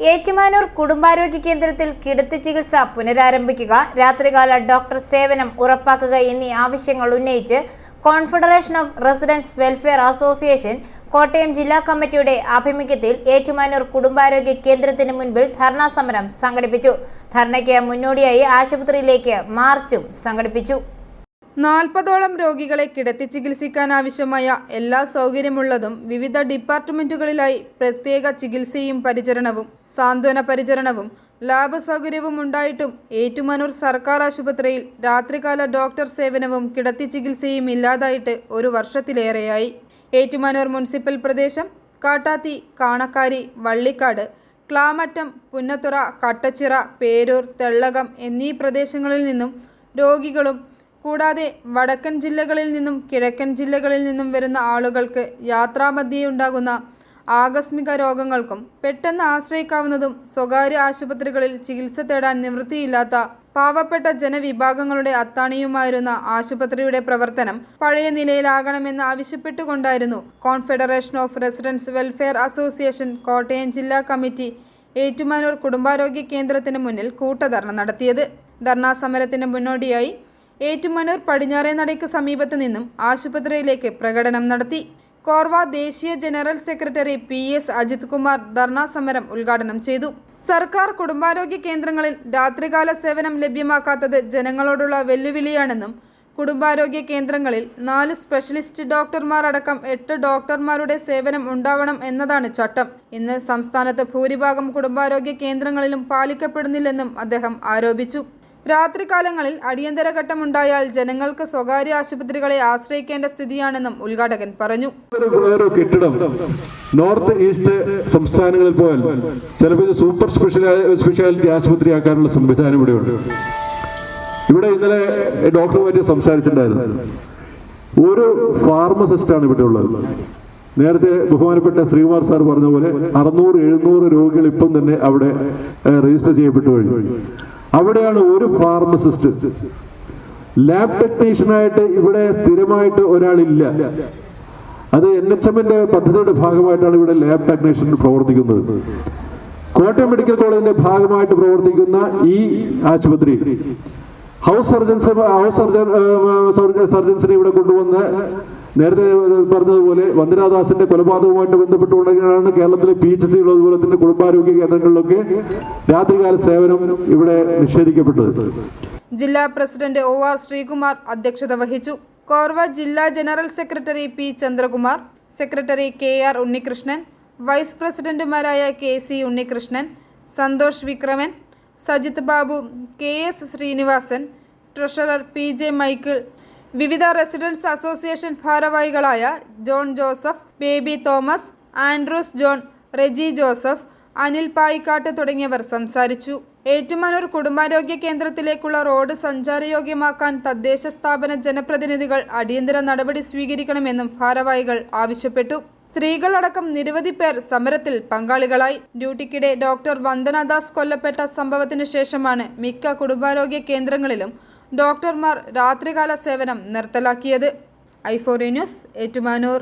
ഏറ്റുമാനൂർ കുടുംബാരോഗ്യ കേന്ദ്രത്തിൽ കിടത്തി ചികിത്സ പുനരാരംഭിക്കുക രാത്രികാല ഡോക്ടർ സേവനം ഉറപ്പാക്കുക എന്നീ ആവശ്യങ്ങൾ ഉന്നയിച്ച് confederation of residence welfare association Kottayam ജില്ലാ കമ്മിറ്റിയുടെ ആഭിമുഖ്യത്തിൽ ഏറ്റുമാനൂർ കുടുംബാരോഗ്യ കേന്ദ്രത്തിന് മുൻപിൽ ധർണാ സമരം സംഘടിപ്പിച്ചു. ധർണയ്ക്ക് മുന്നോടിയായി ആശുപത്രിയിലേക്ക് മാർച്ചും സംഘടിപ്പിച്ചു. നാൽപ്പതോളം രോഗികളെ കിടത്തി ചികിത്സിക്കാൻ ആവശ്യമായ എല്ലാ സൗകര്യമുള്ളതും വിവിധ ഡിപ്പാർട്ട്മെന്റുകളിലായി പ്രത്യേക ചികിത്സയും പരിചരണവും സാന്ത്വന പരിചരണവും ലാബ് സൗകര്യവും ഉണ്ടായിട്ടും ഏറ്റുമാനൂർ സർക്കാർ ആശുപത്രിയിൽ രാത്രികാല ഡോക്ടർ സേവനവും കിടത്തി ചികിത്സയും ഇല്ലാതായിട്ട് ഒരു വർഷത്തിലേറെയായി. ഏറ്റുമാനൂർ മുനിസിപ്പൽ പ്രദേശം കാട്ടാത്തി കാണക്കാരി വള്ളിക്കാട് ക്ലാമറ്റം പുന്നത്തുറ കട്ടച്ചിറ പേരൂർ തെള്ളകം എന്നീ പ്രദേശങ്ങളിൽ നിന്നും രോഗികളും കൂടാതെ വടക്കൻ ജില്ലകളിൽ നിന്നും കിഴക്കൻ ജില്ലകളിൽ നിന്നും വരുന്ന ആളുകൾക്ക് യാത്രാമധ്യേ ഉണ്ടാകുന്ന ആകസ്മിക രോഗങ്ങൾക്കും പെട്ടെന്ന് ആശ്രയിക്കാവുന്നതും സ്വകാര്യ ആശുപത്രികളിൽ ചികിത്സ തേടാൻ നിവൃത്തിയില്ലാത്ത പാവപ്പെട്ട ജനവിഭാഗങ്ങളുടെ അത്താണിയുമായിരുന്ന ആശുപത്രിയുടെ പ്രവർത്തനം പഴയ നിലയിലാകണമെന്ന് ആവശ്യപ്പെട്ടുകൊണ്ടായിരുന്നു confederation of residence welfare association Kottayam ജില്ലാ കമ്മിറ്റി ഏറ്റുമാനൂർ കുടുംബാരോഗ്യ കേന്ദ്രത്തിന് മുന്നിൽ കൂട്ടധർണ നടത്തിയത്. ധർണാ സമരത്തിന് മുന്നോടിയായി ഏറ്റുമാനൂർ പടിഞ്ഞാറേ നടയ്ക്ക് സമീപത്ത് നിന്നും ആശുപത്രിയിലേക്ക് പ്രകടനം നടത്തി. കോർവ ദേശീയ general secretary P S Ajith Kumar dharna സമരം ഉദ്ഘാടനം ചെയ്തു. സർക്കാർ കുടുംബാരോഗ്യ കേന്ദ്രങ്ങളിൽ രാത്രികാല സേവനം ലഭ്യമാക്കാത്തത് ജനങ്ങളോടുള്ള വെല്ലുവിളിയാണെന്നും കുടുംബാരോഗ്യ കേന്ദ്രങ്ങളിൽ നാല് സ്പെഷ്യലിസ്റ്റ് ഡോക്ടർമാർ അടക്കം എട്ട് ഡോക്ടർമാരുടെ സേവനം ഉണ്ടാവണം എന്നതാണ് ചട്ടം. ഇന്ന് സംസ്ഥാനത്ത് ഭൂരിഭാഗം കുടുംബാരോഗ്യ കേന്ദ്രങ്ങളിലും പാലിക്കപ്പെടുന്നില്ലെന്നും അദ്ദേഹം ആരോപിച്ചു. രാത്രികാലങ്ങളിൽ അടിയന്തര ഘട്ടമുണ്ടായാൽ ജനങ്ങൾക്ക് സ്വകാര്യ ആശുപത്രികളെ ആശ്രയിക്കേണ്ട സ്ഥിതിയാണെന്നും ഉദ്ഘാടകൻ പറഞ്ഞു. ഒരു കെട്ടിടം നോർത്ത് ഈസ്റ്റ് സംസ്ഥാനങ്ങളിൽ പോയാൽ ചിലപ്പോൾ ഇത് സൂപ്പർ സ്പെഷ്യാലിറ്റി ആശുപത്രി ആക്കാനുള്ള സംവിധാനം ഇവിടെയുണ്ട്. ഇവിടെ ഇന്നലെ ഡോക്ടർമാരെ സംസാരിച്ചിട്ടുണ്ടായിരുന്നു. ഒരു ഫാർമസിസ്റ്റ് ആണ് ഇവിടെ ഉള്ളത്. നേരത്തെ ബഹുമാനപ്പെട്ട ശ്രീകുമാർ സാർ പറഞ്ഞ പോലെ അറുന്നൂറ് എഴുന്നൂറ് രോഗികൾ ഇപ്പം തന്നെ അവിടെ രജിസ്റ്റർ ചെയ്യപ്പെട്ടു കഴിഞ്ഞു. അവിടെയാണ് ഒരു ഫാർമസിസ്റ്റ് ലാബ് ടെക്നീഷ്യനായിട്ട് ഇവിടെ സ്ഥിരമായിട്ട് ഒരാളില്ല. അത് എൻ എച്ച് എമ്മിന്റെ പദ്ധതിയുടെ ഭാഗമായിട്ടാണ് ഇവിടെ ലാബ് ടെക്നീഷ്യൻ പ്രവർത്തിക്കുന്നത്. കോട്ടയം മെഡിക്കൽ കോളേജിന്റെ ഭാഗമായിട്ട് പ്രവർത്തിക്കുന്ന ഈ ആശുപത്രി. ഹൗസ് സർജൻസ് ഹൗസ് സർജൻ സർജ- സർജൻസിനെ ഇവിടെ കൊണ്ടുവന്ന് നേരത്തെ പറഞ്ഞതുപോലെ വന്ദനാദാസിന്റെ കൊലപാതകവുമായിട്ട് ബന്ധപ്പെട്ടുകൊണ്ടാണ് കേരളത്തിലെ പി എച്ച് സികൾ അതുപോലെ തന്നെ കുടുംബാരോഗ്യ കേന്ദ്രങ്ങളിലൊക്കെ രാത്രികാല സേവനം ഇവിടെ നിഷേധിക്കപ്പെട്ടത്. ജില്ലാ പ്രസിഡന്റ് ഒ ആർ ശ്രീകുമാർ അധ്യക്ഷത വഹിച്ചു. കോർവ ജില്ലാ general secretary P Chandrakumar secretary K R Unnikrishnan vice പ്രസിഡന്റുമാരായ K C Unnikrishnan Santhosh Vikraman Sajith Babu K S Srinivasan treasurer P J Michael വിവിധ റെസിഡൻസ് അസോസിയേഷൻ ഭാരവാഹികളായ John Joseph baby Thomas Andrews John Reji Joseph Anil Payikkattu തുടങ്ങിയവർ സംസാരിച്ചു. ഏറ്റുമാനൂർ കുടുംബാരോഗ്യ കേന്ദ്രത്തിലേക്കുള്ള road സഞ്ചാരയോഗ്യമാക്കാൻ തദ്ദേശ സ്ഥാപന ജനപ്രതിനിധികൾ അടിയന്തര നടപടി സ്വീകരിക്കണമെന്നും ഭാരവാഹികൾ ആവശ്യപ്പെട്ടു. സ്ത്രീകളടക്കം നിരവധി പേർ സമരത്തിൽ പങ്കാളികളായി. ഡ്യൂട്ടിക്കിടെ ഡോക്ടർ വന്ദനദാസ് കൊല്ലപ്പെട്ട സംഭവത്തിനു ശേഷമാണ് മിക്ക കുടുംബാരോഗ്യ കേന്ദ്രങ്ങളിലും ഡോക്ടർമാർ രാത്രികാല സേവനം നിർത്തലാക്കിയത്. ഐഫോറി ന്യൂസ് ഏറ്റുമാനൂർ.